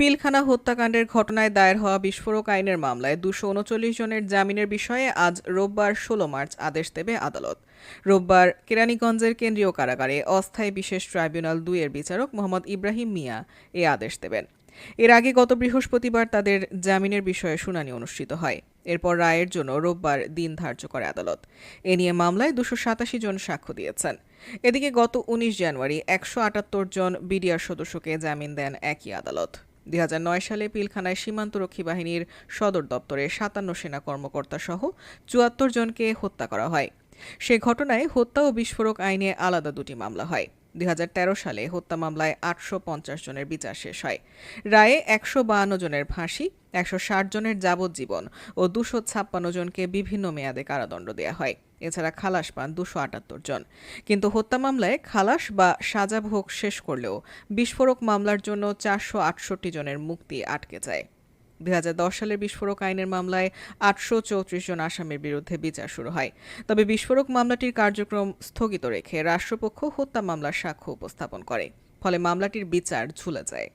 পিলখানা হত্যাকাণ্ডের ঘটনায় দায়ের হওয়া বিস্ফোরক আইনের মামলায় দুশো উনচল্লিশ জনের জামিনের বিষয়ে আজ রোববার ষোলো মার্চ আদেশ দেবে আদালত। রোববার কেরানীগঞ্জের কেন্দ্রীয় কারাগারে অস্থায়ী বিশেষ ট্রাইব্যুনাল দুইয়ের বিচারক মোহাম্মদ ইব্রাহিম মিয়া এ আদেশ দেবেন। এর আগে গত বৃহস্পতিবার তাদের জামিনের বিষয়ে শুনানি অনুষ্ঠিত হয়। এরপর রায়ের জন্য রোববার দিন ধার্য করে আদালত। এ নিয়ে মামলায় দুশো সাতাশি জন সাক্ষ্য দিয়েছেন। এদিকে গত উনিশ জানুয়ারি একশো আটাত্তর জন বিডিআর সদস্যকে জামিন দেন একই আদালত। দুই সালে পিলখানায় সীমান্তরক্ষী বাহিনীর সদর দপ্তরে সাতান্ন সেনা কর্মকর্তা সহ চুয়াত্তর জনকে হত্যা করা হয়। সে ঘটনায় হত্যা ও বিস্ফোরক আইনে আলাদা দুটি মামলা হয়। দুই হাজার তেরো সালে হত্যা মামলায় আটশো পঞ্চাশ জনের বিচার শেষ হয়। রায়ে একশো জনের ফাঁসি একশো ষাট জনের যাবজ্জীবন ও দুশো ছাপ্পান্ন জনকে বিভিন্ন মেয়াদে কারাদণ্ড দেওয়া হয়। এছাড়া খালাস পান দুশো আটাত্তর জন। কিন্তু হত্যা মামলায় খালাস বা সাজা ভোগ শেষ করলেও বিস্ফোরক মামলার জন্য চারশো আটষট্টি জনের মুক্তি আটকে যায়। দুই হাজার দশ সালের বিস্ফোরক আইনের মামলায় আটশো চৌত্রিশ জন আসামির বিরুদ্ধে বিচার শুরু হয়। তবে বিস্ফোরক মামলাটির কার্যক্রম স্থগিত রেখে রাষ্ট্রপক্ষ হত্যা মামলার সাক্ষ্য উপস্থাপন করে, ফলে মামলাটির বিচার ঝুলে যায়।